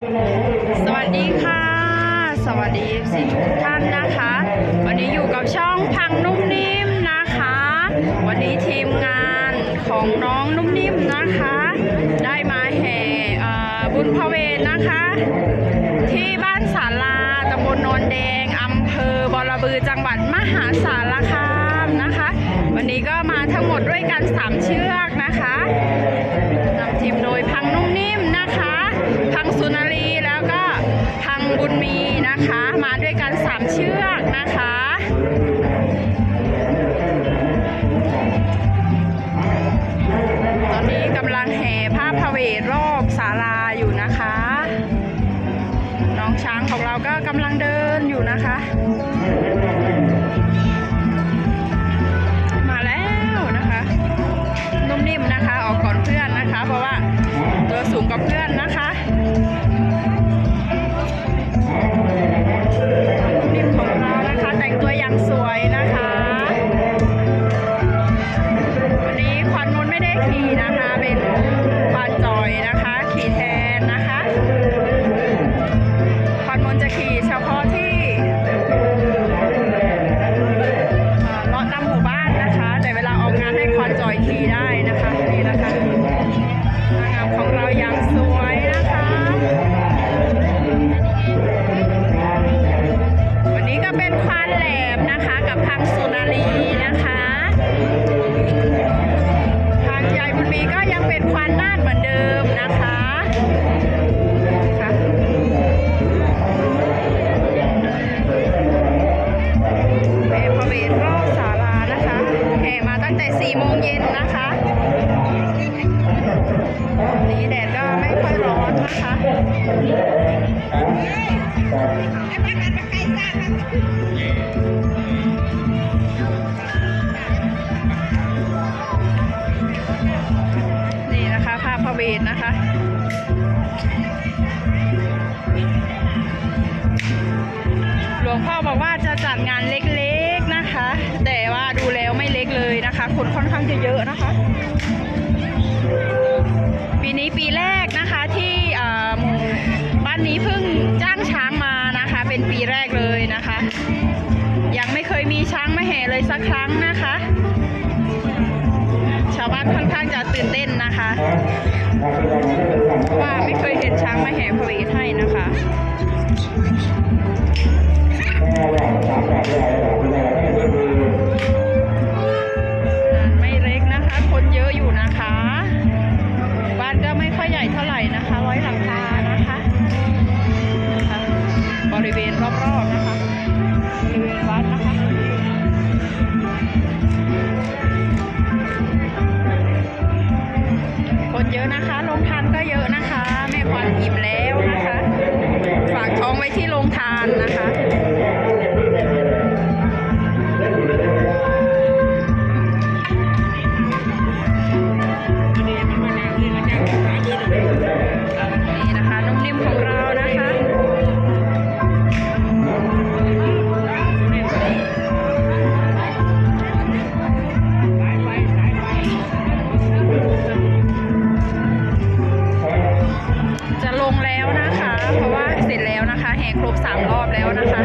สวัสดีค่ะ สวัสดีสิทุกท่านนะคะ วันนี้อยู่กับช่องพังนุ่มนิ่มนะคะ วันนี้ทีมงานของน้องนุ่มนิ่มนะคะ ได้มาแห่บุญพระเวทนะคะ ที่บ้านสาราตำบลโนนแดงอำเภอบอระบือจังหวัดมหาสารคาม นะคะ วันนี้ก็มาทั้งหมดด้วยกันสามเชือกนะคะนำทีมโดยพังนุ่มนิ่มนะคะ พังสุนารีแล้วก็พังบุญมีนะคะ มาด้วยกันสามเชือกนะคะตอนนี้กำลังแห่ผ้าพระเวทรอบศาลาอยู่นะคะ น้องช้างของเราก็กำลังเดินอยู่นะคะ นุ่มนิ่มนะคะ ออกก่อนเพื่อนนะคะ เพราะว่าตัวสูงกว่าเพื่อนนะคะ พังสุนารีนะคะทางยายบุญมีก็ยังเป็นควานน่าดเหมือนเดิมนะคะค่ะแห่พระเวทรอบศาลานะคะแห่มาตั้งแต่4โมงเย็นนะคะนี้แดดก็ไม่ค่อยร้อนนะคะนี่าจะจัดงานเล็กๆนะคะ แต่ว่าดูแล้วไม่เล็กเลยนะคะ คนค่อนข้างจะเยอะนะคะ ปีนี้ปีแรกนะคะที่หมู่บ้านนี้เพิ่งจ้างช้างมานะคะ เป็นปีแรกเลยนะคะ ยังไม่เคยมีช้างมาแห่เลยสักครั้งนะคะาค่อนข้างจะตื่นเต้นนะคะว่าไม่เคยเห็นช้างมาแห่พระเวทให้นะคะ ครบสามรอบแล้วนะคะ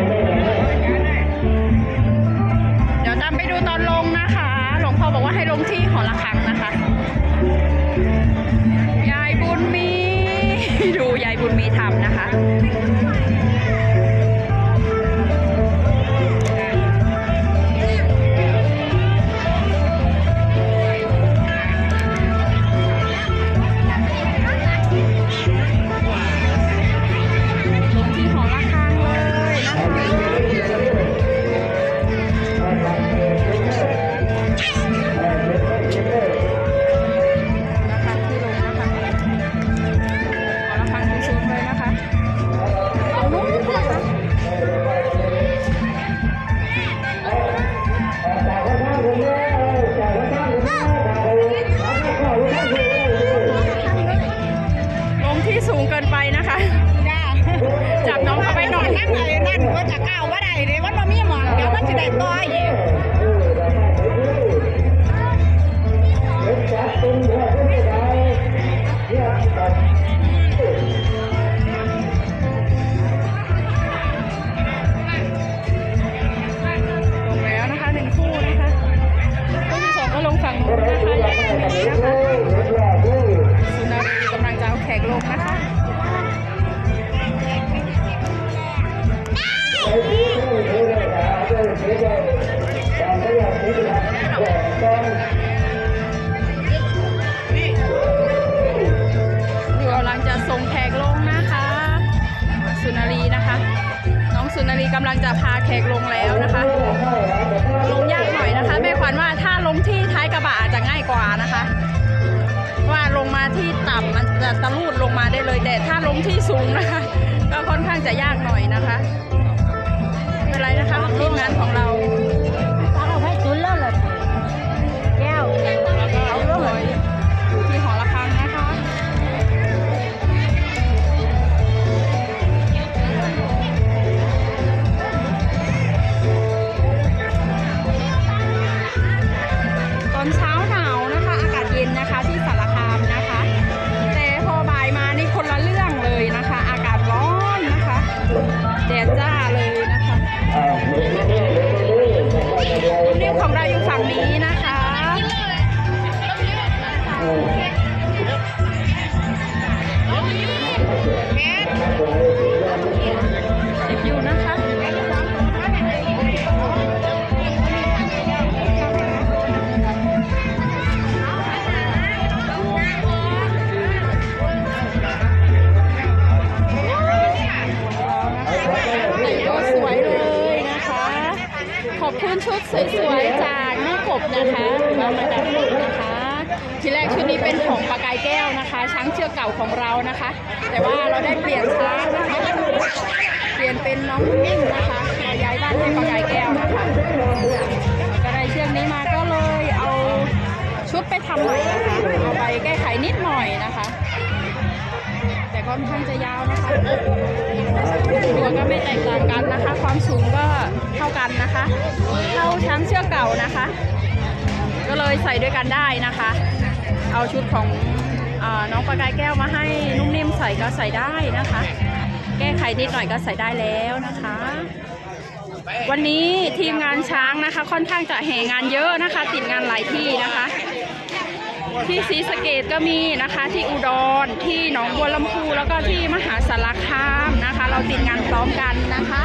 เดี๋ยวตามไปดูตอนลงนะคะ หลวงพ่อบอกว่าให้ลงที่หอระฆังนะคะ ยายบุญมี ดูยายบุญมีทำนะคะ สุนารีกำลังจะพาแขกลงแล้วนะคะ ลงยากหน่อยนะคะ แม่ขวัญว่าถ้าลงที่ท้ายกระบะอาจจะง่ายกว่านะคะ ว่าลงมาที่ต่ำมันจะตะลูดลงมาได้เลย แต่ถ้าลงที่สูงนะคะ ก็ค่อนข้างจะยากหน่อยนะคะไม่เป็นไรนะคะทีมงานของเรา สวยๆจากแม่กบนะคะเรามาดัดรูปนะคะ ทีแรกชุดนี้เป็นของปากายแก้วนะคะ ช้างเชือกเก่าของเรานะคะ แต่ว่าเราได้เปลี่ยนช้างนะคะเปลี่ยนเป็นน้องนิ่มนะคะเราย้ายบ้านให้ปากายแก้วนะคะก็ได้เชือกนี้มาก็เลยเอาชุดไปทำใหม่นะคะเอาไปแก้ไขนิดหน่อยนะคะ แต่ค่อนข้างจะยาวนะคะตัวก็ไม่แตกต่างกันนะคะ ความสูงก็ ท่ากันนะคะเท่าช้างเชือกเก่านะคะ ก็เลยใส่ด้วยกันได้นะคะ เอาชุดของอน้องประกายแก้วมาให้นุ่มนิ่มใส่ก็ใส่ได้นะคะ แก้ไขนิดหน่อยก็ใส่ได้แล้วนะคะ วันนี้ทีมงานช้างนะคะ ค่อนข้างจะแห่งานเยอะนะคะ ติดงานหลายที่นะคะที่ศรีสะเกดก็มีนะคะที่อุดรที่หนองบัวลำพูแล้วก็ที่มหาสารคามนะคะ เราติดงานพร้อมกันนะคะ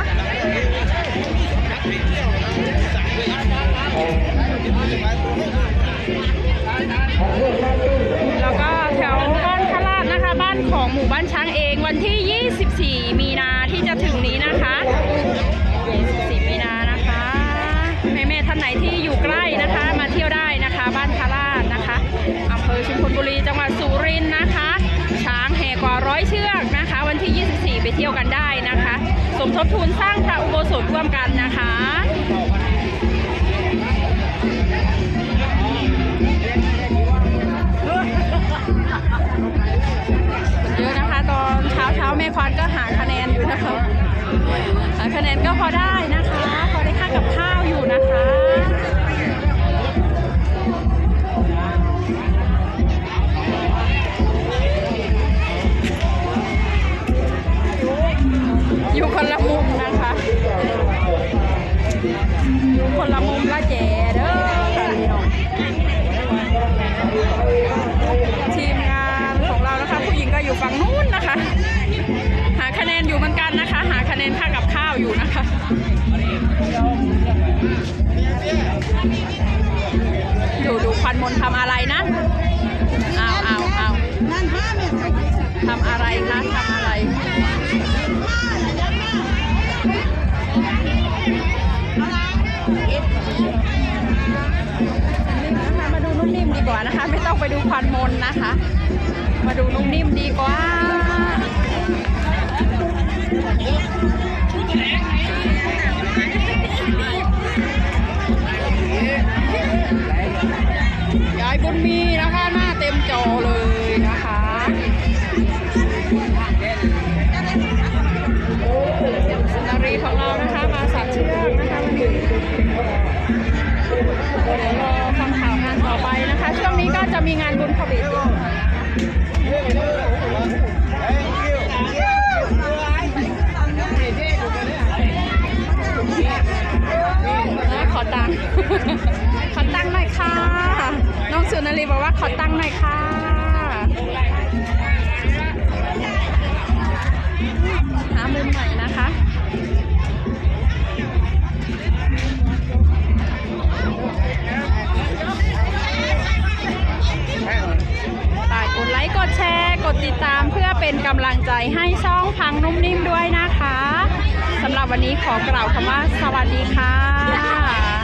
แล้วก็แถวบ้านพระราชนะคะ บ้านของหมู่บ้านช้างเองวันที่ 24 มีนาที่จะถึงนี้นะคะ 24 มีนานะคะแม่ๆท่านไหนที่อยู่ใกล้นะคะ มาเที่ยวได้นะคะ บ้านพระราชนะคะอำเภอชุมพลบุรีจังหวัดสุรินทร์นะคะ ช้างแห่กว่าร้อยเชือกนะคะ วันที่ 24 ไปเที่ยวกันได้นะคะ สมทบทุนสร้างพระอุโบสถร่วมกันนะคะ คะแนนก็พอได้นะคะ พอได้ค่ากับข้าวอยู่นะคะอยู่คนละมุมนะคะอยู่คนละมุมละแจเด้อทีมงานของเรานะคะ ผู้หญิงก็อยู่ฝั่งนู้นนะ คนทำอะไรนะเอาเอาเอาทำอะไรคะทำอะไรนะคะมาดูนุ่มนิ่มดีกว่านะคะ ไม่ต้องไปดูควันมนนะคะ มาดูนุ่มนิ่มดีกว่ายาย บุญมีนะคะหน้าเต็มจอเลยนะคะสุนารีของเรานะคะมาสัตว์เชือกนะคะวันนี้เดี๋ยวรอฟังข่าวงานต่อไปนะคะ ช่วงนี้ก็จะมีงานบุญขบิด ใจให้ช่องพังนุ่มนิ่มด้วยนะคะสำหรับวันนี้ขอกล่าวคำว่าสวัสดีค่ะ